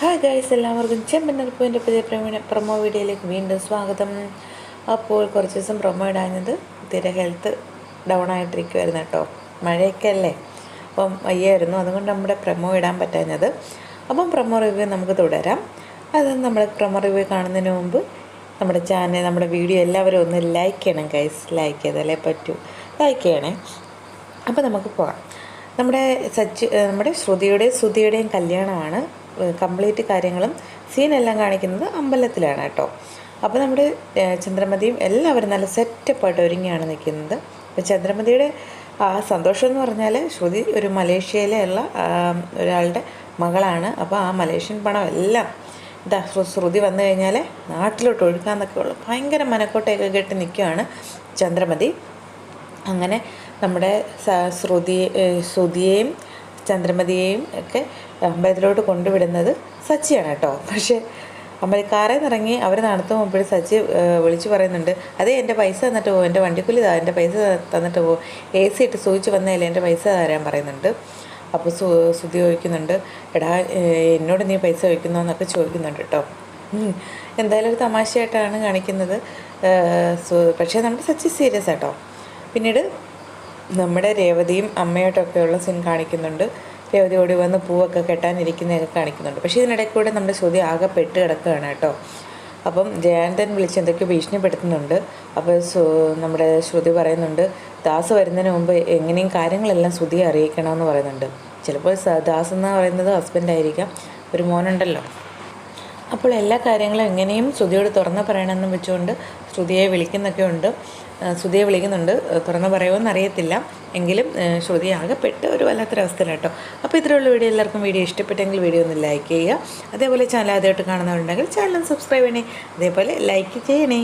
Hi guys എല്ലാവർക്കും ചെമ്പന്നൽപ്പൂവിന്റെ പുതിയ പ്രമീണ promo വീഡിയോയിലേക്ക് വീണ്ടും സ്വാഗതം. അപ്പോൾ കുറച്ച് ദിവസം പ്രൊമോ ഇടാഞ്ഞത് തീരെ ഹെൽത്ത് ഡൗൺ ആയിട്ടിരിക്കുമായിരുന്നു കേട്ടോ. മഴയൊക്കെ അല്ലേ? അപ്പം വയ്യായിരുന്നു. അതുകൊണ്ട് നമ്മുടെ പ്രൊമോ ഇടാൻ പറ്റാഞ്ഞത്. അപ്പം പ്രൊമോ റിവ്യൂ നമുക്ക് തുടരാം. അത് നമ്മൾ പ്രൊമോ റിവ്യൂ കാണുന്നതിന് മുമ്പ് നമ്മുടെ ചാനൽ നമ്മുടെ വീഡിയോ എല്ലാവരും ഒന്ന് ലൈക്ക് ചെയ്യണം ഗൈസ് ലൈക്ക് ചെയ്താലേ പറ്റൂ. ലൈക്ക് ചെയ്യണേ. അപ്പോൾ നമുക്ക് പോകാം. നമ്മുടെ സച്ച് നമ്മുടെ ശ്രുതിയുടെയും ശ്രുതിയുടെയും കല്യാണമാണ്. കംപ്ലീറ്റ് കാര്യങ്ങളും സീനെല്ലാം കാണിക്കുന്നത് അമ്പലത്തിലാണ് കേട്ടോ. അപ്പോൾ നമ്മുടെ ചന്ദ്രമതിയും എല്ലാവരും നല്ല സെറ്റപ്പായിട്ട് ഒരുങ്ങിയാണ് നിൽക്കുന്നത്. അപ്പോൾ ചന്ദ്രമതിയുടെ ആ സന്തോഷം എന്ന് പറഞ്ഞാൽ ശ്രുതി ഒരു മലേഷ്യയിലെ ഉള്ള ഒരാളുടെ മകളാണ്. അപ്പോൾ ആ മലേഷ്യൻ പണം എല്ലാം ഇതാ ശ്രുതി വന്നു കഴിഞ്ഞാൽ നാട്ടിലോട്ട് ഒഴുക്കാന്നൊക്കെ ഉള്ളു. ഭയങ്കര മനക്കോട്ടയൊക്കെ കെട്ടി നിൽക്കുകയാണ് ചന്ദ്രമതി. അങ്ങനെ നമ്മുടെ ശ്രുതി ശ്രുതിയെയും ചന്ദ്രമതിയെയും ഒക്കെ അമ്പലത്തിലോട്ട് കൊണ്ടുവിടുന്നത് സച്ചിയാണ് കേട്ടോ. പക്ഷേ അമ്പലക്കാരെ നിറങ്ങി അവർ നടത്തു പോകുമ്പോൾ സച്ചി വിളിച്ചു പറയുന്നുണ്ട് അതേ എന്റെ പൈസ തന്നിട്ട് പോകും എന്റെ വണ്ടിക്കുലി താ എന്റെ പൈസ തന്നിട്ട് പോകും എ സി ഇട്ട് സൂചിച്ച് വന്നതല്ലേ എന്റെ പൈസ തരാൻ പറയുന്നുണ്ട്. അപ്പോൾ സു ശ്രുതി ചോദിക്കുന്നുണ്ട് എടാ എന്നോട് നീ പൈസ ചോദിക്കുന്നോ എന്നൊക്കെ ചോദിക്കുന്നുണ്ട് കേട്ടോ. എന്തായാലും ഒരു തമാശയായിട്ടാണ് കാണിക്കുന്നത്. പക്ഷേ നമ്മുടെ സച്ചി സീരിയസ് ആട്ടോ. പിന്നീട് നമ്മുടെ രേവതിയും അമ്മയോട്ടൊക്കെയുള്ള സീൻ കാണിക്കുന്നുണ്ട്. രേവതി ഓടി വന്ന് പൂവൊക്കെ കെട്ടാനിരിക്കുന്നതൊക്കെ കാണിക്കുന്നുണ്ട്. പക്ഷേ ഇതിനിടയ്ക്ക് കൂടെ നമ്മുടെ ശ്രുതി ആകെ പെട്ട് കിടക്കുകയാണ് കേട്ടോ. അപ്പം ജയാനന്ദൻ വിളിച്ച് എന്തൊക്കെയോ ഭീഷണിപ്പെടുത്തുന്നുണ്ട്. അപ്പോൾ നമ്മുടെ ശ്രുതി പറയുന്നുണ്ട് ദാസ് വരുന്നതിന് മുമ്പ് എങ്ങനെയും കാര്യങ്ങളെല്ലാം ശ്രുതിയെ അറിയിക്കണമെന്ന് പറയുന്നുണ്ട്. ചിലപ്പോൾ ദാസ് എന്ന് പറയുന്നത് ഹസ്ബൻഡായിരിക്കാം ഒരു മോനുണ്ടല്ലോ. അപ്പോൾ എല്ലാ കാര്യങ്ങളും എങ്ങനെയും ശ്രുതിയോട് തുറന്ന് പറയണമെന്ന് വെച്ചുകൊണ്ട് ശ്രുതിയെ വിളിക്കുന്നൊക്കെ ഉണ്ട്. ശ്രുതിയെ വിളിക്കുന്നുണ്ട്. തുറന്ന് പറയുമെന്ന് അറിയത്തില്ല എങ്കിലും ശ്രുതി ആകെപ്പെട്ട് ഒരു വല്ലാത്തൊരവസ്ഥയിലാണ് കേട്ടോ അപ്പോൾ ഇത്രയുള്ള വീഡിയോ. എല്ലാവർക്കും വീഡിയോ ഇഷ്ടപ്പെട്ടെങ്കിൽ വീഡിയോ ഒന്ന് ലൈക്ക് ചെയ്യുക. അതേപോലെ ചാനൽ ആദ്യമായിട്ട് കാണുന്നവരുണ്ടെങ്കിൽ ചാനൽ സബ്സ്ക്രൈബ് ചെയ്യണേ. അതേപോലെ ലൈക്ക് ചെയ്യണേ.